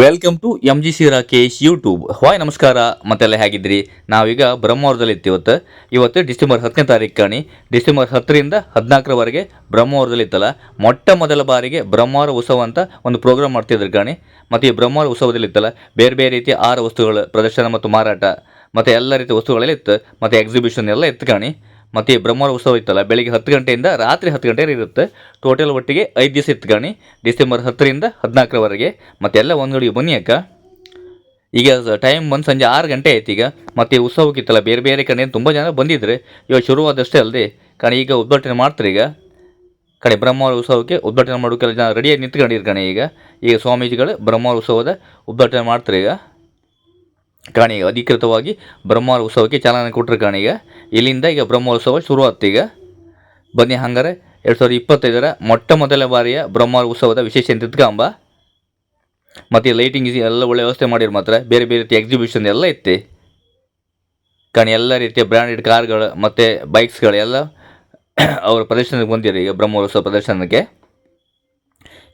Welcome to M G C Rakesh YouTube hi ನಮಸ್ಕಾರ, ಮತ್ತೆಲ್ಲ ಹೇಗಿದ್ರಿ ನಾವೀಗ ಬ್ರಹ್ಮವರದಲ್ಲಿ ಇತ್ತು ಇವತ್ತು ಡಿಸೆಂಬರ್ ಹತ್ತನೇ ತಾರೀಕು ಕಾಣಿ ಡಿಸೆಂಬರ್ ಹತ್ತರಿಂದ ಹದಿನಾಲ್ಕರವರೆಗೆ ಬ್ರಹ್ಮವರದಲ್ಲಿ ಇತ್ತಲ್ಲ ಮೊಟ್ಟ ಮೊದಲ ಬಾರಿಗೆ ಬ್ರಹ್ಮಾವರ ಉತ್ಸವ ಅಂತ ಒಂದು ಪ್ರೋಗ್ರಾಮ್ ಮಾಡ್ತಿದ್ರು ಕಾಣಿ ಮತ್ತು ಈ ಬ್ರಹ್ಮಾವರ ಉತ್ಸವದಲ್ಲಿ ಇತ್ತಲ್ಲ ಬೇರೆ ಬೇರೆ ರೀತಿಯ ಆಹಾರ ವಸ್ತುಗಳ ಪ್ರದರ್ಶನ ಮತ್ತು ಮಾರಾಟ. ಮತ್ತು ಎಲ್ಲ ರೀತಿಯ ವಸ್ತುಗಳೆಲ್ಲ ಇತ್ತು. ಮತ್ತು ಎಕ್ಸಿಬಿಷನ್ ಎಲ್ಲ ಇತ್ತು ಕಾಣಿ ಮತ್ತು ಈ ಬ್ರಹ್ಮವರ ಉತ್ಸವ ಇತ್ತಲ್ಲ, ಬೆಳಗ್ಗೆ ಹತ್ತು ಗಂಟೆಯಿಂದ ರಾತ್ರಿ ಹತ್ತು ಗಂಟೆ ಇರುತ್ತೆ. ಟೋಟಲ್ ಒಟ್ಟಿಗೆ ಐದು ದಿವಸ ಇತ್ತು ಕಾಣಿ ಡಿಸೆಂಬರ್ ಹತ್ತರಿಂದ ಹದಿನಾಲ್ಕರವರೆಗೆ ಮತ್ತೆಲ್ಲ ಒಂದು ಗಡಿಗೆ ಬನ್ನಿ ಅಕ್ಕ. ಈಗ ಟೈಮ್ ಬಂದು ಸಂಜೆ ಆರು ಗಂಟೆ ಆಯ್ತು ಈಗ. ಮತ್ತು ಉತ್ಸವಕ್ಕಿತ್ತಲ್ಲ, ಬೇರೆ ಬೇರೆ ಕಡೆ ತುಂಬ ಜನ ಬಂದಿದ್ರೆ. ಇವಾಗ ಶುರುವಾದಷ್ಟೇ ಅಲ್ಲದೆ ಕಣಿ, ಈಗ ಉದ್ಘಾಟನೆ ಮಾಡ್ತಾರೆ ಈಗ. ಕಡೆ ಬ್ರಹ್ಮವರ ಉತ್ಸವಕ್ಕೆ ಉದ್ಘಾಟನೆ ಮಾಡೋಕ್ಕೆಲ್ಲ ಜನ ರೆಡಿಯಾಗಿ ನಿಂತ್ಕೊಂಡಿರ್ಕಣೆ ಈಗ. ಈಗ ಸ್ವಾಮೀಜಿಗಳು ಬ್ರಹ್ಮವರ ಉತ್ಸವದ ಉದ್ಘಾಟನೆ ಮಾಡ್ತಾರೆ ಈಗ. ಕಾಣಿ ಈಗ ಅಧಿಕೃತವಾಗಿ ಬ್ರಹ್ಮ ಉತ್ಸವಕ್ಕೆ ಚಾಲನೆ ಕೊಟ್ಟರು ಕಾಣಿಗೆ ಇಲ್ಲಿಂದ ಈಗ ಬ್ರಹ್ಮೋತ್ಸವ ಶುರುವಾಗ್ತು ಈಗ. ಬನ್ನಿ ಹಂಗಾರೆ ಎರಡು ಸಾವಿರದ ಇಪ್ಪತ್ತೈದರ ಮೊಟ್ಟ ಮೊದಲ ಬಾರಿಯ ಬ್ರಹ್ಮ ಉತ್ಸವದ ವಿಶೇಷ ತಿತ್ಕಾಂಬ ಮತ್ತು ಲೈಟಿಂಗ್ ಎಲ್ಲ ಒಳ್ಳೆ ವ್ಯವಸ್ಥೆ ಮಾಡಿರು ಮಾತ್ರ. ಬೇರೆ ಬೇರೆ ರೀತಿಯ ಎಕ್ಸಿಬಿಷನ್ ಎಲ್ಲ ಇತ್ತು. ಕಾಣಿ ಎಲ್ಲ ರೀತಿಯ ಬ್ರ್ಯಾಂಡೆಡ್ ಕಾರ್ಗಳು ಮತ್ತು ಬೈಕ್ಸ್ಗಳು ಎಲ್ಲ ಅವರ ಪ್ರದರ್ಶನಕ್ಕೆ ಬಂದಿರು ಈಗ ಬ್ರಹ್ಮೋತ್ಸವ ಪ್ರದರ್ಶನಕ್ಕೆ.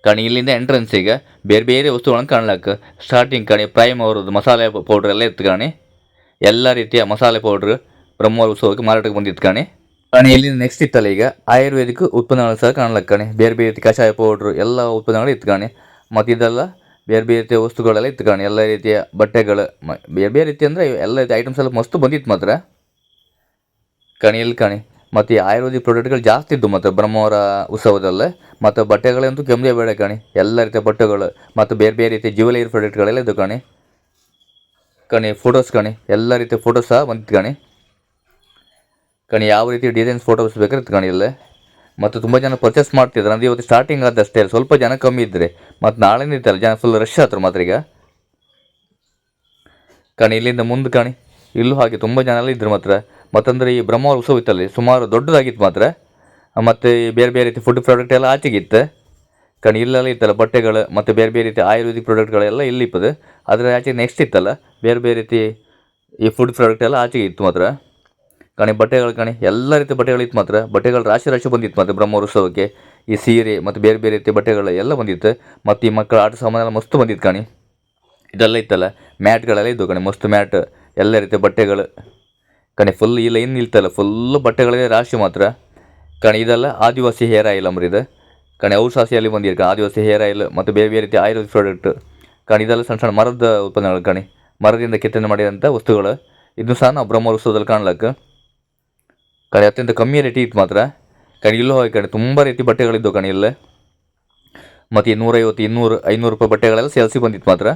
ಕಾಣಿ ಇಲ್ಲಿಂದ ಎಂಟ್ರೆನ್ಸ್ ಈಗ ಬೇರೆ ಬೇರೆ ವಸ್ತುಗಳನ್ನು ಕಾಣ್ಲಕ್ಕ ಸ್ಟಾರ್ಟಿಂಗ್ ಕಣಿ ಪ್ರೈಮ್ ಅವ್ರದ್ದು ಮಸಾಲೆ ಪೌಡ್ರ್ ಎಲ್ಲ ಇತ್ತು ಕಾಣಿ ಎಲ್ಲ ರೀತಿಯ ಮಸಾಲೆ ಪೌಡ್ರ್ ಬ್ರಹ್ಮೋರ್ ಉತ್ಸವಕ್ಕೆ ಮಾರಾಟಕ್ಕೆ ಬಂದಿತ್ತು ಕಾಣಿ ಕಣಿ ಇಲ್ಲಿಂದ ನೆಕ್ಸ್ಟ್ ಇತ್ತಲ್ಲ ಈಗ ಆಯುರ್ವೇದಿಕ್ ಉತ್ಪನ್ನಗಳು ಸಹ ಕಾಣ್ಲಕ್ಕ ಕಣಿ ಬೇರೆ ಬೇರೆ ರೀತಿ ಕಷಾಯ ಪೌಡ್ರ್ ಎಲ್ಲ ಉತ್ಪನ್ನಗಳು ಇತ್ತು ಕಾಣಿ ಮತ್ತು ಇದೆಲ್ಲ ಬೇರೆ ಬೇರೆ ರೀತಿಯ ವಸ್ತುಗಳೆಲ್ಲ ಇತ್ತು ಕಾಣಿ ಎಲ್ಲ ರೀತಿಯ ಬಟ್ಟೆಗಳು ಬೇರೆ ಬೇರೆ ರೀತಿ ಅಂದರೆ ಎಲ್ಲ ರೀತಿ ಐಟಮ್ಸ್ ಎಲ್ಲ ಮಸ್ತು ಬಂದಿತ್ತು ಮಾತ್ರ ಕಣಿ ಇಲ್ಲಿ ಕಣಿ ಮತ್ತು ಈ ಆಯುರ್ವೇದಿಕ್ ಪ್ರಾಡಕ್ಟ್ಗಳು ಜಾಸ್ತಿ ಇದ್ದು ಮತ್ತು ಬ್ರಹ್ಮವರ ಉತ್ಸವದಲ್ಲೇ, ಮತ್ತು ಬಟ್ಟೆಗಳಂತೂ ಕೆಮ್ಮದೇ ಬೇಡ ಕಣಿ. ಎಲ್ಲ ರೀತಿಯ ಬಟ್ಟೆಗಳು, ಮತ್ತು ಬೇರೆ ಬೇರೆ ರೀತಿಯ ಜ್ಯುವೆಲರಿ ಪ್ರಾಡಕ್ಟ್ಗಳೆಲ್ಲ ಇದ್ದು ಕಣಿ. ಕಣಿ ಫೋಟೋಸ್ ಕಣಿ. ಎಲ್ಲ ರೀತಿಯ ಫೋಟೋಸ್ ಸಹ ಬಂದಿತ್ತು ಕಣಿ. ಕಣಿ, ಯಾವ ರೀತಿ ಡಿಸೈನ್ಸ್ ಫೋಟೋಸ್ ಬೇಕಾದ್ರೆ ಕಣಿ ಇಲ್ಲೇ. ಮತ್ತು ತುಂಬ ಜನ ಪರ್ಚೇಸ್ ಮಾಡ್ತಿದ್ರು ಅಂದರೆ ಇವತ್ತು ಸ್ಟಾರ್ಟಿಂಗ್ ಆದಷ್ಟೇ ಸ್ವಲ್ಪ ಜನ ಕಮ್ಮಿ ಇದ್ದರೆ ಮತ್ತು ನಾಳೆ ಇತ್ತಲ್ಲ ಜನ ಫುಲ್ ರಶ್ ಆದರು ಮಾತ್ರ ಈಗ. ಕಣಿ, ಇಲ್ಲಿಂದ ಮುಂದೆ ಕಾಣಿ. ಇಲ್ಲೂ ಹಾಗೆ ತುಂಬ ಜನ ಎಲ್ಲ ಇದ್ದರು ಮಾತ್ರ. ಮತ್ತಂದ್ರೆ ಈ ಬ್ರಹ್ಮವರ ಉತ್ಸವ ಇತ್ತಲ್ಲಿ ಸುಮಾರು ದೊಡ್ಡದಾಗಿತ್ತು ಮಾತ್ರ. ಮತ್ತು ಬೇರೆ ಬೇರೆ ರೀತಿ ಫುಡ್ ಪ್ರಾಡಕ್ಟ್ ಎಲ್ಲ ಆಚೆಗಿತ್ತು ಕಣ್ ಇಲ್ಲೆಲ್ಲ ಇತ್ತಲ್ಲ ಬಟ್ಟೆಗಳು, ಮತ್ತು ಬೇರೆ ಬೇರೆ ರೀತಿ ಆಯುರ್ವೇದಿಕ್ ಪ್ರಾಡಕ್ಟ್ಗಳೆಲ್ಲ ಇಲ್ಲಿ ಇಪ್ಪದು. ಅದರ ಆಚೆ ನೆಕ್ಸ್ಟ್ ಇತ್ತಲ್ಲ, ಬೇರೆ ಬೇರೆ ರೀತಿ ಈ ಫುಡ್ ಪ್ರಾಡಕ್ಟ್ ಎಲ್ಲ ಆಚೆಗೆ ಇತ್ತು ಮಾತ್ರ. ಕಣಿ ಬಟ್ಟೆಗಳು ಕಣಿ, ಎಲ್ಲ ರೀತಿ ಬಟ್ಟೆಗಳು ಇತ್ತು ಮಾತ್ರ. ಬಟ್ಟೆಗಳು ರಾಶಿ ರಾಶಿ ಬಂದಿತ್ತು ಮಾತ್ರ ಬ್ರಹ್ಮೋತ್ಸವಕ್ಕೆ ಈ ಸೀರೆ ಮತ್ತು ಬೇರೆ ಬೇರೆ ರೀತಿ ಬಟ್ಟೆಗಳು ಎಲ್ಲ ಬಂದಿತ್ತು. ಮತ್ತು ಈ ಮಕ್ಕಳ ಆಟ ಸಾಮಾನೆಲ್ಲ ಮಸ್ತು ಬಂದಿತ್ತು ಕಣಿ. ಇದೆಲ್ಲ ಇತ್ತಲ್ಲ, ಮ್ಯಾಟ್ಗಳೆಲ್ಲ ಇದ್ದವು ಕಣಿ, ಮಸ್ತು ಮ್ಯಾಟ್. ಎಲ್ಲ ರೀತಿಯ ಬಟ್ಟೆಗಳು. ಕಣಿ ಫುಲ್ ಈ ಲೈನ್ ನಿಲ್ತಲ್ಲ ಫುಲ್ಲು ಬಟ್ಟೆಗಳಿಗೆ ರಾಶಿ ಮಾತ್ರ. ಕಣೆ ಇದೆಲ್ಲ ಆದಿವಾಸಿ ಹೇರ್ ಆಯಿಲ್ ಅಂಬ್ರಿ ಇದು. ಕಣಿ ಔಷಧಿಯಲ್ಲಿ ಬಂದಿರಿ ಕಣಿ ಆದಿವಾಸಿ ಹೇರ್ ಆಯಿಲ್ ಮತ್ತು ಬೇರೆ ಬೇರೆ ರೀತಿ ಆಯುರ್ವೇದ ಪ್ರಾಡಕ್ಟ್ ಕಣಿ ಇದೆಲ್ಲ ಸಣ್ಣ ಸಣ್ಣ ಮರದ ಉತ್ಪನ್ನಗಳು ಕಣಿ. ಮರದಿಂದ ಕೆತ್ತನೆ ಮಾಡಿದಂಥ ವಸ್ತುಗಳು. ಇದನ್ನು ಸಹ ನಾವು ಬ್ರಹ್ಮ ಉತ್ಸವದಲ್ಲಿ ಕಾಣ್ಲಕ್ಕ. ಕಣಿ ಅತ್ಯಂತ ಕಮ್ಮಿ ರೇಟಿ ಇತ್ತು ಮಾತ್ರ. ಕಣಿ ಇಲ್ಲೂ ಹೋಗಿ ಕಣೆ, ತುಂಬ ರೀತಿ ಬಟ್ಟೆಗಳಿದ್ದವು ಕಣಿ ಇಲ್ಲೇ. ಮತ್ತು ಇನ್ನೂರೈವತ್ತು ನೂರೈವತ್ತು ಇನ್ನೂರು, ಐನೂರು ರೂಪಾಯಿ ಬಟ್ಟೆಗಳೆಲ್ಲ ಸೇಲ್ಸಿ ಬಂದಿತ್ತು ಮಾತ್ರ.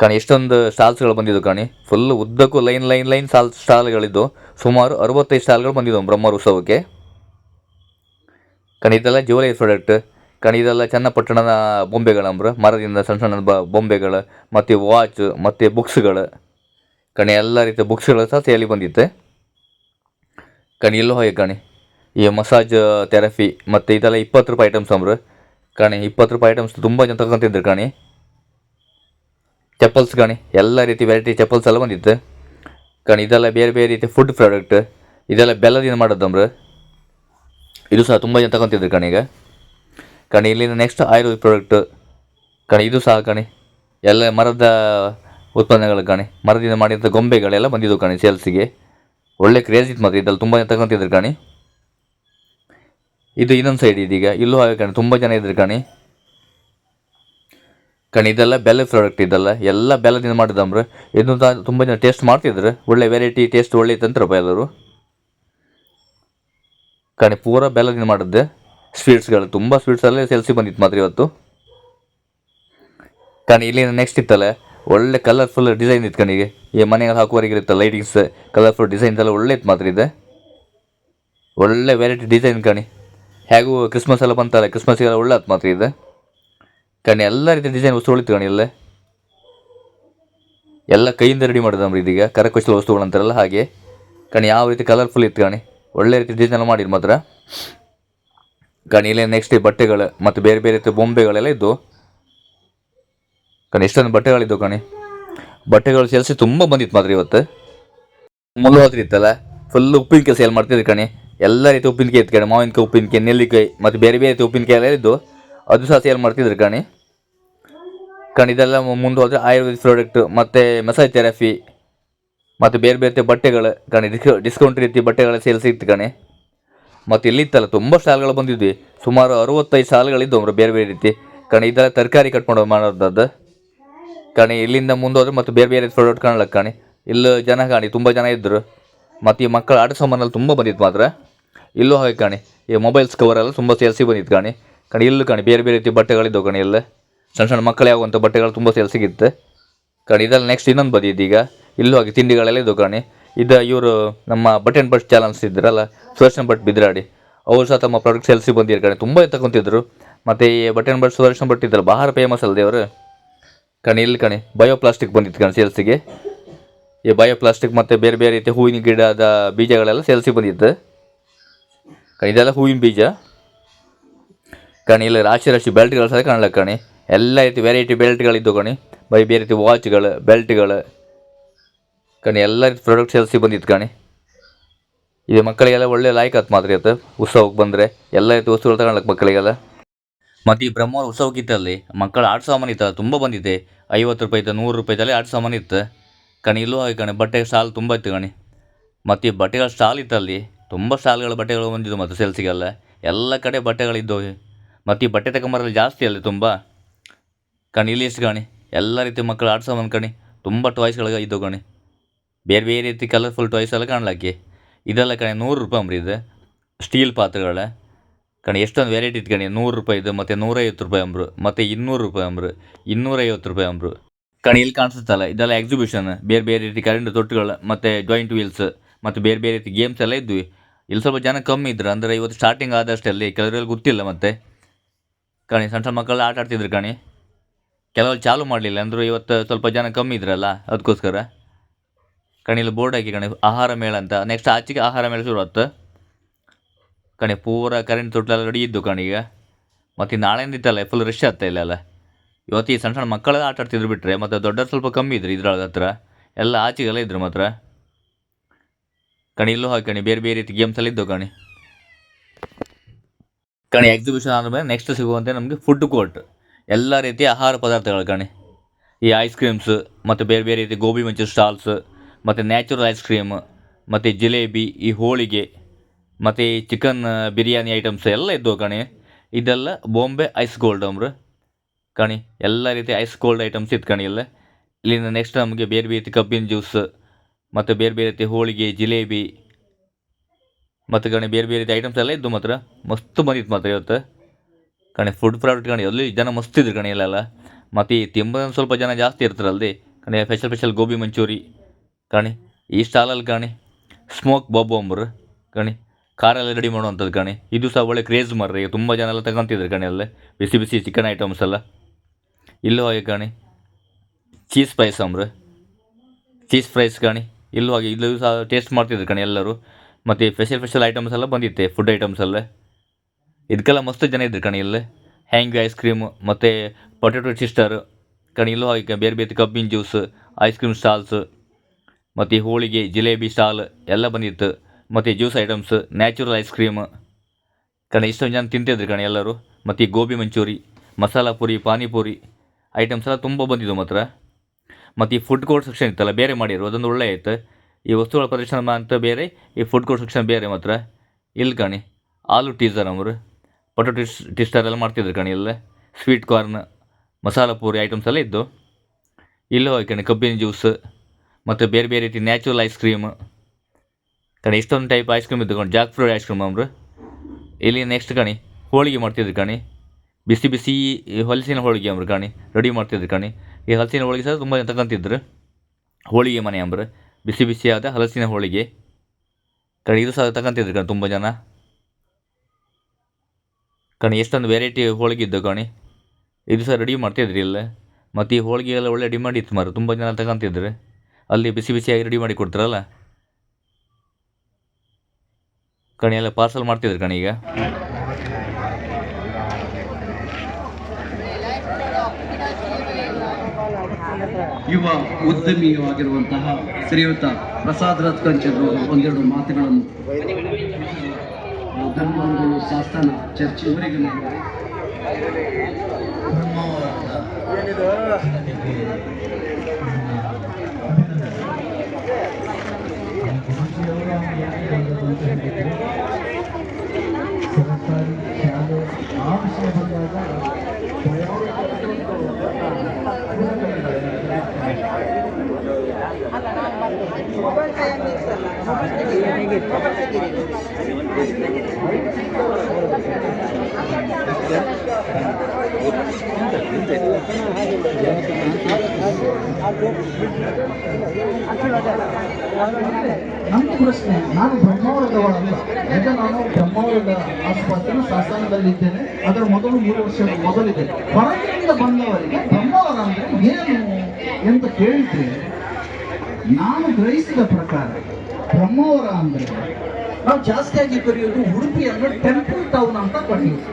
ಕಣಿ, ಎಷ್ಟೊಂದು ಸ್ಟಾಲ್ಸ್ಗಳು ಬಂದಿದ್ದು ಕಾಣಿ. ಫುಲ್ ಉದ್ದಕ್ಕೂ ಲೈನ್ ಲೈನ್ ಲೈನ್ ಸ್ಟಾಲ್, ಸ್ಟಾಲ್ಗಳಿದ್ದು. ಸುಮಾರು ಅರವತ್ತೈದು ಸ್ಟಾಲ್ಗಳು ಬಂದಿದ್ದವು ಬ್ರಹ್ಮರ ಉತ್ಸವಕ್ಕೆ. ಕಣಿ, ಇದೆಲ್ಲ ಜ್ಯುವೆಲರಿ ಪ್ರಾಡಕ್ಟ್ ಕಣಿ, ಇದೆಲ್ಲ ಚನ್ನಪಟ್ಟಣದ ಬೊಂಬೆಗಳಂಬ್ರ ಮರದಿಂದ ಸಣ್ಣ ಸಣ್ಣ ಬ, ಬೊಂಬೆಗಳು, ಮತ್ತು ವಾಚ್ ಮತ್ತು ಬುಕ್ಸ್ಗಳು ಕಣಿ, ಎಲ್ಲ ರೀತಿಯ ಬುಕ್ಸ್ಗಳು ಸಹ ಸೇಲಿ ಬಂದಿತ್ತು. ಕಣಿ, ಎಲ್ಲೂ ಹೋಗಿ ಕಣಿ. ಈ ಮಸಾಜ್ ಥೆರಪಿ ಮತ್ತು ಇದೆಲ್ಲ ಇಪ್ಪತ್ತು ರೂಪಾಯಿ ಐಟಮ್ಸ್ ಅಂಬ್ರು. ಕಣಿ, ಇಪ್ಪತ್ತು ರೂಪಾಯಿ ಐಟಮ್ಸ್ ತುಂಬ ಜನ ತಗೊಂತಿದ್ರು ಕಣಿ. ಚಪ್ಪಲ್ಸ್ ಕಣಿ, ಎಲ್ಲ ರೀತಿ ವೆರೈಟಿ ಚಪ್ಪಲ್ಸ್ ಎಲ್ಲ ಬಂದಿತ್ತು. ಕಣಿ, ಇದೆಲ್ಲ ಬೇರೆ ಬೇರೆ ರೀತಿ ಫುಡ್ ಪ್ರಾಡಕ್ಟ್ ಇದೆಲ್ಲ ಬೆಲ್ಲದಿಂದ ಮಾಡೋದಂಬ್ರೆ ಇದು ಸಹ ತುಂಬ ಜನ ತಗೊತಿದ್ರು ಕಣೀಗ ಕಣಿ, ಇಲ್ಲಿಂದ ನೆಕ್ಸ್ಟ್ ಆಯುರ್ವೇದ ಪ್ರಾಡಕ್ಟ್ ಕಣಿ, ಇದು ಸಹ ಕಣಿ, ಎಲ್ಲ ಮರದ ಉತ್ಪನ್ನಗಳು ಕಣಿ, ಮರದಿಂದ ಮಾಡಿದಂಥ ಗೊಂಬೆಗಳೆಲ್ಲ ಬಂದಿದ್ದವು ಕಣಿ ಸೇಲ್ಸಿಗೆ ಒಳ್ಳೆ ಕ್ರೇಜ್ ಇತ್ತು ಮಾತ್ರ ಇದ್ರಲ್ಲಿ ತುಂಬ ಜನ ತಗೊಂತಿದ್ರು ಕಣಿ. ಇದು ಇನ್ನೊಂದು ಸೈಡ್ ಇದೀಗ, ಇಲ್ಲೂ ಹಾಗೆ ಕಣಿ, ತುಂಬ ಜನ ಇದ್ರು ಕಣಿ. ಕಣಿ ಇದೆಲ್ಲ ಬೆಲ್ಲ ಪ್ರಾಡಕ್ಟ್ ಇದೆಲ್ಲ ಎಲ್ಲ ಬೆಲ್ಲದಿಂದ ಮಾಡಿದಂಬ್ರೆ ಇದನ್ನು ತುಂಬ ಜನ ಟೇಸ್ಟ್ ಮಾಡ್ತಿದ್ರು. ಒಳ್ಳೆ ವೆರೈಟಿ ಟೇಸ್ಟ್ ಒಳ್ಳೆ ತಂತ್ರ ಎಲ್ಲರೂ. ಕಣಿ ಪೂರ ಬೆಲ್ಲದಿಂದ ಮಾಡಿದ್ದೆ. ಸ್ವೀಟ್ಸ್ಗಳು ತುಂಬ ಸ್ವೀಟ್ಸಲ್ಲೇ ಸೆಲ್ಸಿ ಬಂದಿತ್ತು ಮಾತ್ರ ಇವತ್ತು. ಕಣಿ ಇಲ್ಲಿ ನೆಕ್ಸ್ಟ್ ಇತ್ತಲ್ಲ, ಒಳ್ಳೆ ಕಲರ್ಫುಲ್ ಡಿಸೈನ್ ಇತ್ತು ಕಣಿಗೆ ಈ ಮನೆಗೆ ಹಾಕುವವರೆಗೆ ಇರುತ್ತೆ ಲೈಟಿಂಗ್ಸ್ ಕಲರ್ಫುಲ್ ಡಿಸೈನ್ಸ್ ಎಲ್ಲ ಒಳ್ಳೆ ಇತ್ತು ಮಾತ್ರ ಇದೆ. ಒಳ್ಳೆ ವೆರೈಟಿ ಡಿಸೈನ್ ಕಣಿ. ಹೇಗೂ ಕ್ರಿಸ್ಮಸ್ ಎಲ್ಲ ಬಂತಲ್ಲ ಕ್ರಿಸ್ಮಸ್ಗೆಲ್ಲ ಒಳ್ಳೆ ಆಯ್ತು ಮಾತ್ರ ಇದೆ. ಕಣಿ, ಎಲ್ಲ ರೀತಿಯ ಡಿಸೈನ್ ವಸ್ತುಗಳು ಇತ್ತು ಕಣಿ ಎಲ್ಲ ಕೈಯಿಂದ ರೆಡಿ ಮಾಡಿದಂಬ್ರಿ ಇದೀಗ, ಕರಕುಶಲ ವಸ್ತುಗಳು ಅಂತಾರಲ್ಲ ಹಾಗೆ. ಕಣಿ, ಯಾವ ರೀತಿ ಕಲರ್ಫುಲ್ ಇತ್ತು ಕಣಿ. ಒಳ್ಳೆ ರೀತಿ ಡಿಸೈನ್ ಮಾಡಿದ್ರು ಮಾತ್ರ. ಕಣಿ, ಇಲ್ಲೇ ನೆಕ್ಸ್ಟ್ ಬಟ್ಟೆಗಳು ಮತ್ತು ಬೇರೆ ಬೇರೆ ರೀತಿ ಬೊಂಬೆಗಳೆಲ್ಲ ಇದ್ದವು ಕಣಿ, ಎಷ್ಟೊಂದು ಬಟ್ಟೆಗಳಿದ್ದವು ಕಣಿ. ಬಟ್ಟೆಗಳು ಸೇಲ್ಸಿ ತುಂಬ ಬಂದಿತ್ತು ಮಾತ್ರ ಇವತ್ತು. ಮುಲ್ಹೋತ್ರಿ ಇತ್ತಲ್ಲ ಫುಲ್ ಉಪ್ಪಿನಕಾಯಿ ಸೇಲ್ ಮಾಡ್ತಿದ್ರು ಕಣಿ. ಎಲ್ಲ ರೀತಿ ಉಪ್ಪಿನಕಾಯಿ ಇತ್ತು ಕಣಿ, ಮಾವಿನಕಾಯಿ ಉಪ್ಪಿನಕಾಯಿ, ನೆಲ್ಲಿಕಾಯಿ ಮತ್ತು ಬೇರೆ ಬೇರೆ ರೀತಿ ಉಪ್ಪಿನಕಾಯಿ ಎಲ್ಲ ಇದ್ದು ಅದು ಸಹ ಸೇಲ್ ಮಾಡ್ತಿದ್ರು ಕಣಿ? ಕಣ್, ಇದೆಲ್ಲ ಮುಂದೆ ಹೋದರೆ ಆಯುರ್ವೇದಿಕ್ ಪ್ರಾಡಕ್ಟ್ ಮತ್ತು ಮಸಾಜ್ ಥೆರಪಿ ಮತ್ತು ಬೇರೆ ಬೇರೆ ಬಟ್ಟೆಗಳು, ಕಣಿ ಡಿಸ್ಕೌಂಟ್ ರೀತಿ ಬಟ್ಟೆಗಳ ಸೇಲ್ ಸಿಗ್ತು ಕಣೆ. ಮತ್ತು ಇಲ್ಲಿತ್ತಲ್ಲ, ತುಂಬ ಸ್ಟಾಲ್ಗಳು ಬಂದಿದ್ವಿ. ಸುಮಾರು ಅರವತ್ತೈದು ಸ್ಟಾಲ್ಗಳಿದ್ದು ಅವ್ರು ಬೇರೆ ಬೇರೆ ರೀತಿ. ಕಣಿ, ಇದೆಲ್ಲ ತರಕಾರಿ ಕಟ್ಕೊಂಡು ಮಾಡೋ ಮಾಡೋದದ್ದು ಕಣೆ, ಇಲ್ಲಿಂದ ಮುಂದೆ ಹೋದ್ರೆ ಮತ್ತು ಬೇರೆ ಬೇರೆ ಪ್ರಾಡಕ್ಟ್ ಕಾಣಲ್ಲ ಕಣಿ. ಇಲ್ಲಿ ಜನ ಕಾಣಿ, ತುಂಬ ಜನ ಇದ್ದರು ಮತ್ತು ಈ ಮಕ್ಕಳ ಆಟ ಸಾಮಾನಲ್ಲಿ ತುಂಬ ಬಂದಿತ್ತು ಮಾತ್ರ. ಇಲ್ಲೂ ಹಾಗೆ ಕಾಣಿ, ಈ ಮೊಬೈಲ್ಸ್ ಕವರೆಲ್ಲ ತುಂಬ ಸೇಲ್ಸಿ ಬಂದಿತ್ತು ಕಾಣಿ. ಕಣಿ ಇಲ್ಲೂ ಕಣಿ, ಬೇರೆ ಬೇರೆ ರೀತಿ ಬಟ್ಟೆಗಳಿದ್ದವು ಕಣಿ ಎಲ್ಲ ಸಣ್ಣ ಸಣ್ಣ ಮಕ್ಕಳೇ ಆಗುವಂಥ ಬಟ್ಟೆಗಳು ತುಂಬ ಸೇಲ್ ಸಿಗಿತ್ತು. ಕಣಿ, ಇದ್ರಲ್ಲಿ ನೆಕ್ಸ್ಟ್ ಇನ್ನೊಂದು ಬದಿ ಇದೀಗ. ಇಲ್ಲೂ ಹಾಗೆ ತಿಂಡಿಗಳೆಲ್ಲ ಇದ್ದವು ಕಣಿ. ಇದು ಇವರು ನಮ್ಮ ಬಟನ್ ಬಟ್ ಚಾಲನ್ಸ್ ಇದ್ರಲ್ಲ ಸುದರ್ಶನ್ ಭಟ್ ಬಿದ್ರಾಡಿ. ಅವರು ಸಹ ತಮ್ಮ ಪ್ರಾಡಕ್ಟ್ ಸೇಲ್ಸಿಗೆ ಬಂದಿರು ಕಣೆ. ತುಂಬ ತಗೊಂತಿದ್ರು ಮತ್ತು ಈ ಬಟನ್ ಬಟ್ ಸುದರ್ಶನ್ ಭಟ್ ಇದ್ರಲ್ಲ ಬಹಳ ಫೇಮಸ್ ಅಲ್ಲದೆ ಅವರು. ಕಣಿ, ಇಲ್ಲಿ ಕಣಿ ಬಯೋ ಪ್ಲಾಸ್ಟಿಕ್ ಬಂದಿತ್ತು ಕಣಿ ಸೇಲ್ಸಿಗೆ ಈ ಬಯೋ ಪ್ಲಾಸ್ಟಿಕ್ ಮತ್ತು ಬೇರೆ ಬೇರೆ ರೀತಿ ಹೂವಿನ ಗಿಡದ ಬೀಜಗಳೆಲ್ಲ ಸೇಲ್ಸಿ ಬಂದಿತ್ತು. ಇದೆಲ್ಲ ಹೂವಿನ ಬೀಜ. ಕಣಿ, ಇಲ್ಲ, ರಾಶಿ ರಾಶಿ ಬೆಲ್ಟ್ಗಳು ಸಹ ಕಾಣಲ್ಲ ಕಣಿ. ಎಲ್ಲ ರೀತಿ ವೆರೈಟಿ ಬೆಲ್ಟ್ಗಳಿದ್ದು ಕಣಿ. ಬೈ ಬೇರೆ ರೀತಿ ವಾಚ್ಗಳು ಬೆಲ್ಟ್ಗಳು. ಕಣಿ, ಎಲ್ಲ ರೀತಿ ಪ್ರಾಡಕ್ಟ್ ಸೇಲ್ಸಿ ಬಂದಿತ್ತು ಕಣಿ. ಇದು ಮಕ್ಕಳಿಗೆಲ್ಲ ಒಳ್ಳೆ ಆಯ್ತು ಮಾತ್ರ ಇವತ್ತು. ಉತ್ಸವಕ್ಕೆ ಬಂದರೆ ಎಲ್ಲ ರೀತಿ ವಸ್ತುಗಳು ತಗೊಳಕ್ ಮಕ್ಕಳಿಗೆಲ್ಲ. ಮತ್ತು ಈ ಬ್ರಹ್ಮೋರ್ ಉತ್ಸವಕ್ಕಿತ್ತಲ್ಲಿ ಮಕ್ಕಳ ಆಟ ಸಾಮಾನು ಇತ್ತಲ್ಲ ತುಂಬ ಬಂದಿದೆ. ಐವತ್ತು ರೂಪಾಯಿ ಇತ್ತು, ನೂರು ರೂಪಾಯಿದಲ್ಲಿ ಆಟ ಸಾಮಾನು ಇತ್ತು. ಕಣಿ, ಇಲ್ಲೂ ಹಾಗೆ ಕಣಿ ಬಟ್ಟೆ ಸ್ಟಾಲ್ ತುಂಬ ಇತ್ತು ಕಣಿ. ಮತ್ತು ಈ ಬಟ್ಟೆಗಳ ಸ್ಟಾಲ್ ಇತ್ತಲ್ಲಿ ತುಂಬ ಸ್ಟಾಲ್ಗಳ ಬಟ್ಟೆಗಳು ಬಂದಿದ್ದು ಮತ್ತು ಸೇಲ್ಸಿಗೆಲ್ಲ ಎಲ್ಲ ಕಡೆ ಬಟ್ಟೆಗಳಿದ್ದವು. ಮತ್ತು ಈ ಬಟ್ಟೆ ತಗೊಂಬರಲ್ಲಿ ಜಾಸ್ತಿ ಅಲ್ಲಿ ತುಂಬ. ಕಣಿ, ಇಲ್ಲಿ ಎಷ್ಟು ಕಣಿ ಎಲ್ಲ ರೀತಿ ಮಕ್ಕಳು ಆಟ ಸಾಮಾನು ಕಣಿ. ತುಂಬ ಟಾಯ್ಸ್ಗಳಿಗೆ ಇದ್ದವು ಕಣಿ ಬೇರೆ ಬೇರೆ ರೀತಿ ಕಲರ್ಫುಲ್ ಟಾಯ್ಸ್ ಎಲ್ಲ ಕಾಣಲಾಕಿ ಇದೆಲ್ಲ ಕಣೆ ನೂರು ರೂಪಾಯಿ ಅಂಬ್ರಿ ಇದು. ಸ್ಟೀಲ್ ಪಾತ್ರೆಗಳ. ಕಣಿ ಎಷ್ಟೊಂದು ವೆರೈಟಿ ಇತ್ತು ಕಣಿ. ನೂರು ರೂಪಾಯಿದು ಮತ್ತು ನೂರೈವತ್ತು ರೂಪಾಯಿ ಅಂಬ್ರು, ಮತ್ತು ಇನ್ನೂರು ರೂಪಾಯಿ ಅಂಬ್ರು, ಇನ್ನೂರೈವತ್ತು ರೂಪಾಯಿ ಅಂಬ್ರು. ಕಣಿ ಇಲ್ಲಿ ಕಾಣಿಸುತ್ತಲ್ಲ, ಇದೆಲ್ಲ ಎಕ್ಸಿಬಿಷನ್ ಬೇರೆ ಬೇರೆ ರೀತಿ ಕರೆಂಟ್ ತೊಟ್ಟುಗಳು, ಮತ್ತು ಜಾಯಿಂಟ್ ವೀಲ್ಸ್ ಮತ್ತು ಬೇರೆ ಬೇರೆ ರೀತಿ ಗೇಮ್ಸ್ ಎಲ್ಲ ಇದ್ವಿ. ಇಲ್ಲಿ ಸ್ವಲ್ಪ ಜನ ಕಮ್ಮಿ ಇದ್ರು, ಅಂದರೆ ಇವತ್ತು ಸ್ಟಾರ್ಟಿಂಗ್ ಆದಷ್ಟಲ್ಲಿ ಕೆಲವರಲ್ಲಿ ಗೊತ್ತಿಲ್ಲ ಮತ್ತೆ. ಕಣಿ, ಸಣ್ಣ ಸಣ್ಣ ಮಕ್ಕಳು ಆಟ ಆಡ್ತಿದ್ರು ಕಣಿ. ಕೆಲವರು ಚಾಲು ಮಾಡಲಿಲ್ಲ, ಅಂದರು ಇವತ್ತು ಸ್ವಲ್ಪ ಜನ ಕಮ್ಮಿ ಇದ್ರಲ್ಲ ಅದಕ್ಕೋಸ್ಕರ ಕಣಿಲಿ ಬೋರ್ಡ್ ಹಾಕಿ ಕಣಿ, ಆಹಾರ ಮೇಳ ಅಂತ. ನೆಕ್ಸ್ಟ್ ಆಚೆಗೆ ಆಹಾರ ಮೇಳ ಶುರು ಆಯ್ತು ಕಣಿ, ಪೂರ ಕರೆಂಟ್ ತೊಟ್ಲೆಲ್ಲ ರೆಡಿ ಇದ್ದು ಕಣೀಗ ಮತ್ತು ನಾಳೆಯಿಂದ ಇತ್ತಲ್ಲ ಫುಲ್ ರಶ್ ಆಗ್ತಾ ಇಲ್ಲಲ್ಲ ಇವತ್ತು ಈ ಸಣ್ಣ ಸಣ್ಣ ಮಕ್ಕಳೆಲ್ಲ ಆಟ ಆಡ್ತಿದ್ರು ಬಿಟ್ಟರೆ ಮತ್ತು ದೊಡ್ಡರು ಸ್ವಲ್ಪ ಕಮ್ಮಿ ಇದ್ರು ಇದ್ರೊಳಗೆ ಹತ್ರ. ಎಲ್ಲ ಆಚೆಗೆಲ್ಲ ಇದ್ರು ಮಾತ್ರ. ಕಣಿ, ಇಲ್ಲೂ ಹಾಕಿ ಕಣಿ, ಬೇರೆ ಬೇರೆ ರೀತಿ ಗೇಮ್ಸಲ್ಲಿ ಇದ್ದವು ಕಣಿ. ಕಣಿ ಎಕ್ಸಿಬಿಷನ್ ಆದಮೇಲೆ ನೆಕ್ಸ್ಟ್ ಸಿಗುವಂತೆ ನಮಗೆ ಫುಡ್ ಕೋರ್ಟ್ ಎಲ್ಲ ರೀತಿಯ ಆಹಾರ ಪದಾರ್ಥಗಳು ಕಣಿ. ಈ ಐಸ್ ಕ್ರೀಮ್ಸ್ ಮತ್ತು ಬೇರೆ ಬೇರೆ ರೀತಿ ಗೋಬಿ ಮಂಚೂರಿ ಸ್ಟಾಲ್ಸ್ ಮತ್ತು ನ್ಯಾಚುರಲ್ ಐಸ್ ಕ್ರೀಮ್ ಮತ್ತು ಜಿಲೇಬಿ, ಈ ಹೋಳಿಗೆ, ಮತ್ತು ಈ ಚಿಕನ್ ಬಿರಿಯಾನಿ ಐಟಮ್ಸ್ ಎಲ್ಲ ಇದ್ದವು ಕಣಿ. ಇದೆಲ್ಲ ಬಾಂಬೆ ಐಸ್ ಗೋಲ್ಡ್ ಅಂಬ್ರು. ಕಣಿ, ಎಲ್ಲ ರೀತಿ ಐಸ್ ಗೋಲ್ಡ್ ಐಟಮ್ಸ್ ಇತ್ತು ಕಣಿ ಎಲ್ಲ ಇಲ್ಲಿಂದ ನೆಕ್ಸ್ಟ್ ನಮಗೆ ಬೇರೆ ಬೇರೆ ರೀತಿ ಕಬ್ಬಿನ ಜ್ಯೂಸ್ ಮತ್ತು ಬೇರೆ ಬೇರೆ ರೀತಿ ಹೋಳಿಗೆ, ಜಿಲೇಬಿ ಮತ್ತು ಕಣಿ ಬೇರೆ ಬೇರೆ ರೀತಿ ಐಟಮ್ಸ್ ಎಲ್ಲ ಇದ್ದು ಮಾತ್ರ ಮಸ್ತ್ ಬಂದಿತ್ತು ಮಾತ್ರ ಇವತ್ತು. ಕಣಿ ಫುಡ್ ಪ್ರಾಡಕ್ಟ್ ಕಣಿ ಅಲ್ಲಿ ಜನ ಮಸ್ತ್ ಇದ್ರು ಕಣಿ ಅಲ್ಲೆಲ್ಲ ಮತ್ತು ಈ ತಿಂಬ ಸ್ವಲ್ಪ ಜನ ಜಾಸ್ತಿ ಇರ್ತಾರಲ್ಲದೆ ಕಣೆ ಸ್ಪೆಷಲ್ ಸ್ಪೆಷಲ್ ಗೋಬಿ ಮಂಚೂರಿ ಕಣಿ ಈ ಸ್ಟಾಲಲ್ಲಿ ಕಣಿ ಸ್ಮೋಕ್ ಬಾಬು ಅಂಬರು ಕಣಿ ಕಾರೆಲ್ಲ ರೆಡಿ ಮಾಡುವಂಥದ್ದು ಕಣಿ ಇದು ಸಹ ಒಳ್ಳೆ ಕ್ರೇಜ್ ಮರ್ರಿ. ತುಂಬ ಜನ ಎಲ್ಲ ತಗೊಂತಿದ್ರು ಕಣಿ ಅಲ್ಲೇ. ಬಿಸಿ ಬಿಸಿ ಚಿಕನ್ ಐಟಮ್ಸ್ ಎಲ್ಲ. ಇಲ್ಲೂ ಹಾಗೆ ಕಣಿ ಚೀಸ್ ಫ್ರೈಸ್ ಅಂಬ್ರು. ಚೀಸ್ ಫ್ರೈಸ್ ಕಣಿ ಇಲ್ಲೂ ಹಾಗೆ ಇಲ್ಲೂ ಸಹ ಟೇಸ್ಟ್ ಮಾಡ್ತಿದ್ರು ಕಣಿ ಎಲ್ಲರೂ. ಮತ್ತು ಸ್ಪೆಷಲ್ ಸ್ಪೆಷಲ್ ಐಟಮ್ಸ್ ಎಲ್ಲ ಬಂದಿತ್ತೆ ಫುಡ್ ಐಟಮ್ಸ್ ಎಲ್ಲ ಇದಕ್ಕೆಲ್ಲ ಮಸ್ತ್ ಜನ ಇದ್ರು ಕಣಿ ಇಲ್ಲೇ. ಹ್ಯಾಂಗ್ ಐಸ್ ಕ್ರೀಮು ಮತ್ತು ಪೊಟೆಟೊ ಚಿಸ್ಟರ್ ಕಣಿ ಇಲ್ಲೂ ಹಾಗೆ ಬೇರೆ ಬೇರೆ ಕಬ್ಬಿನ ಜ್ಯೂಸ್ ಐಸ್ ಕ್ರೀಮ್ ಸ್ಟಾಲ್ಸ್ ಮತ್ತು ಹೋಳಿಗೆ, ಜಿಲೇಬಿ ಸ್ಟಾಲ್ ಎಲ್ಲ ಬಂದಿತ್ತು. ಮತ್ತು juice items natural ice cream ಕಣೆ ಇಷ್ಟೊಂದು ಜನ ತಿಂತಿದ್ರು ಕಣೆ ಎಲ್ಲರೂ. ಮತ್ತು ಗೋಬಿ ಮಂಚೂರಿ, ಮಸಾಲ ಪೂರಿ ಪಾನಿಪೂರಿ ಐಟಮ್ಸ್ ಎಲ್ಲ ತುಂಬ ಬಂದಿದ್ದು ಮಾತ್ರ. ಮತ್ತು ಈ ಫುಡ್ ಕೋರ್ಟ್ ಸೆಕ್ಷನ್ ಇತ್ತಲ್ಲ, ಬೇರೆ ಮಾಡಿರು ಅದೊಂದು ಒಳ್ಳೆ ಆಯ್ತು ಈ ವಸ್ತುಗಳ ಪ್ರದರ್ಶನ ಮಾತ್ರ ಬೇರೆ, ಈ ಫುಡ್ ಕೋರ್ಟ್ ಸೆಕ್ಷನ್ ಬೇರೆ ಮಾತ್ರ. ಇಲ್ಲಿ ಕಣಿ ಆಲೂ ಟೀಸರ್ ಅವರು ಪೊಟೊ ಟಿಸ್ ಟಿಸ್ಟರ್ ಎಲ್ಲ ಮಾಡ್ತಿದ್ರು ಕಣಿ ಇಲ್ಲೇ. Sweet corn masala puri items ಎಲ್ಲ ಇದ್ದು. ಇಲ್ಲೂ ಹೋಗಿ ಕಣಿ, ಕಬ್ಬಿನ ಜ್ಯೂಸ್ ಮತ್ತು ಬೇರೆ ಬೇರೆ ರೀತಿ ನ್ಯಾಚುರಲ್ ಐಸ್ ಕ್ರೀಮ್ ಕಣಿ ಇಷ್ಟೊಂದು ಟೈಪ್ ಐಸ್ ಕ್ರೀಮ್ ಇದ್ದು ಕಣಿ ಜಾಕ್ ಫ್ರೂಟ್ ಐಸ್ ಕ್ರೀಮ್ ಅವರು ಇಲ್ಲಿ ನೆಕ್ಸ್ಟ್ ಕಣಿ, ಹೋಳಿಗೆ ಮಾಡ್ತಿದ್ರು ಕಣಿ. ಬಿಸಿ ಬಿಸಿ ಹೊಲಸಿನ ಹೋಳಿಗೆ ಅಂಬ್ರು ಕಾಣಿ ರೆಡಿ ಮಾಡ್ತಿದ್ರು ಕಣಿ. ಈ ಹಲಸಿನ ಹೋಳಿಗೆ ಸಹ ತುಂಬ ತಗೊಂತಿದ್ರು. ಹೋಳಿಗೆ ಮನೆ ಅಂಬ್ರು. ಬಿಸಿ ಬಿಸಿಯಾದ ಹಲಸಿನ ಹೋಳಿಗೆ. ಕಣಿ ಇದು ಸಹ ತಗೊಂತಿದ್ರು ಕಣಿ ತುಂಬ ಜನ. ಕಣಿ ಎಷ್ಟೊಂದು ವೆರೈಟಿ ಹೋಳಿಗೆ ಇದ್ದು ಕಣಿ. ಇದು ಸಹ ರೆಡಿ ಮಾಡ್ತಿದ್ರಿ ಇಲ್ಲ? ಮತ್ತು ಈ ಹೋಳಿಗೆ ಎಲ್ಲ ಒಳ್ಳೆ ಡಿಮಾಂಡ್ ಇತ್ತು ಮಾರು ತುಂಬ ಜನ ತಗೊಂತಿದ್ರು ಅಲ್ಲಿ ಬಿಸಿ ಬಿಸಿಯಾಗಿ ರೆಡಿ ಮಾಡಿ ಕೊಡ್ತಾರಲ್ಲ? ಕಣಿ ಎಲ್ಲ ಪಾರ್ಸಲ್ ಮಾಡ್ತಿದ್ರು ಕಣಿ ಈಗ. ಯುವ ಉದ್ಯಮಿಯೂ ಆಗಿರುವಂತಹ ಶ್ರೀಯುತ ಪ್ರಸಾದ್ ರತ್ಕಂಚರು ಒಂದೆರಡು ಮಾತುಗಳನ್ನು. ಧರ್ಮಗಳು ಶಾಸ್ತ್ರನ ಚರ್ಚೆ ಇವರಿಗೆ ಆ ವಿಷಯ ಬಂದಾಗ ನನ್ನ ಪ್ರಶ್ನೆ, ನಾನು ಬ್ರಹ್ಮಾವರದವಳಲ್ಲ ಈಗ ನಾನು ಬ್ರಹ್ಮಾವರದ ಆಸ್ಪತ್ರೆ ಶಾಸನದಲ್ಲಿದ್ದೇನೆ. ಅದರ ಮೊದಲು ಮೂರು ವರ್ಷ ಮೊದಲಿದೆ. ಹೊರಗಿನಿಂದ ಬಂದವರಿಗೆ ಬ್ರಹ್ಮಾವರ ಅಂದ್ರೆ ಏನು? ಎಂದು ಕೇಳಿದ್ರೆ ನಾನು ಗ್ರಹಿಸಿದ ಪ್ರಕಾರ ಬ್ರಹ್ಮವರ ಅಂದ್ರೆ ನಾವು ಜಾಸ್ತಿಯಾಗಿ ಕರೆಯೋದು ಉಡುಪಿಯನ್ನು ಟೆಂಪಲ್ ಟೌನ್ ಅಂತ ಕರೆಯೋದು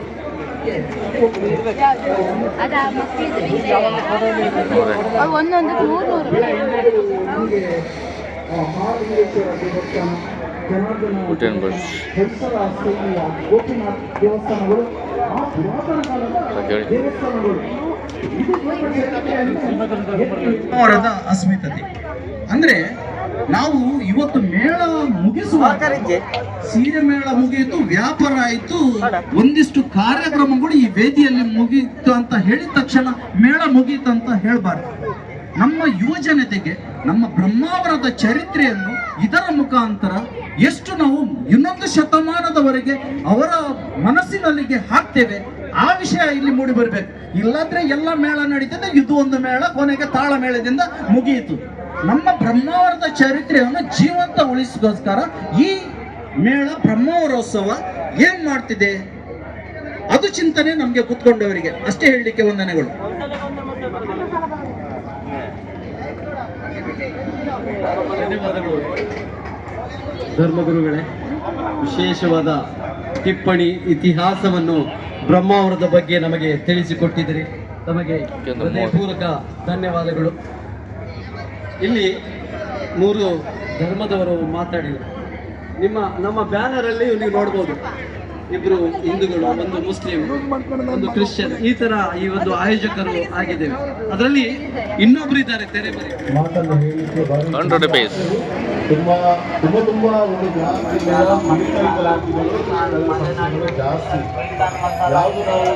ಗೋಪಿನಾಥ್ ದೇವಸ್ಥಾನಗಳು ಆ ಪುರಾತನ ಕಾಲದ. ದೇವಸ್ಥಾನಗಳು. ಅವರದ ಅಸ್ಮಿತತೆ. ಅಂದ್ರೆ ನಾವು ಇವತ್ತು ಮೇಳ ಮುಗಿಸುವ ಸೀರೆ ಮೇಳ ಮುಗಿಯಿತು ವ್ಯಾಪಾರ ಆಯಿತು ಒಂದಿಷ್ಟು ಕಾರ್ಯಕ್ರಮಗಳು ಈ ವೇದಿಯಲ್ಲಿ ಮುಗಿಯಿತು ಅಂತ ಹೇಳಿದ ತಕ್ಷಣ ಮೇಳ ಮುಗೀತು ಅಂತ ಹೇಳ್ಬಾರ್ದು. ನಮ್ಮ ಯುವ ಜನತೆಗೆ ನಮ್ಮ ಬ್ರಹ್ಮಾವರದ ಚರಿತ್ರೆಯನ್ನು ಇದರ ಮುಖಾಂತರ ಎಷ್ಟು ನಾವು ಇನ್ನೊಂದು ಶತಮಾನದವರೆಗೆ ಅವರ ಮನಸ್ಸಿನಲ್ಲಿಗೆ ಹಾಕ್ತೇವೆ ಆ ವಿಷಯ ಇಲ್ಲಿ ಮೂಡಿ ಬರಬೇಕು. ಇಲ್ಲಾಂದ್ರೆ ಎಲ್ಲ ಮೇಳ ನಡೀತದೆ ಇದು ಒಂದು ಮೇಳ ಕೊನೆಗೆ ತಾಳ ಮೇಳದಿಂದ ಮುಗಿಯಿತು ನಮ್ಮ ಬ್ರಹ್ಮಾವರದ ಚರಿತ್ರೆಯನ್ನು ಜೀವಂತ ಉಳಿಸೋಸ್ಕರ ಈ ಮೇಳ ಬ್ರಹ್ಮಾವರೋತ್ಸವ ಏನ್ ಮಾಡ್ತಿದೆ? ಅದು ಚಿಂತನೆ ನಮ್ಗೆ ಕುತ್ಕೊಂಡವರಿಗೆ. ಅಷ್ಟೇ ಹೇಳಲಿಕ್ಕೆ ವಂದನೆಗಳು. ಧನ್ಯವಾದಗಳು ಧರ್ಮಗುರುಗಳೇ ವಿಶೇಷವಾದ ಟಿಪ್ಪಣಿ ಇತಿಹಾಸವನ್ನು ಬ್ರಹ್ಮಾವರದ ಬಗ್ಗೆ ನಮಗೆ ತಿಳಿಸಿಕೊಟ್ಟಿದ್ದೀರಿ. ತಮಗೆ ಹೃದಯಪೂರ್ವಕ ಧನ್ಯವಾದಗಳು. ಇಲ್ಲಿ ಮೂರು ಧರ್ಮದವರು ಮಾತಾಡಿದರು. ನಿಮ್ಮ ನಮ್ಮ ಬ್ಯಾನರ್ ಅಲ್ಲಿ ನೀವು ನೋಡ್ಬೋದು. ಇಬ್ರು ಹಿಂದೂಗಳು ಒಂದು ಮುಸ್ಲಿಂ ಒಂದು ಕ್ರಿಶ್ಚಿಯನ್ ಈ ತರ ಈ ಒಂದು ಆಯೋಜಕರು ಆಗಿದ್ದೇವೆ. ಅದರಲ್ಲಿ ಇನ್ನೊಬ್ರು ಇದ್ದಾರೆ ತೆರೆ ಬರಿ ತುಂಬಾ ತುಂಬಾ ತುಂಬಾ ಒಂದು ಜಾಸ್ತಿ ಜಾಸ್ತಿ. ಯಾವುದು ನಾವು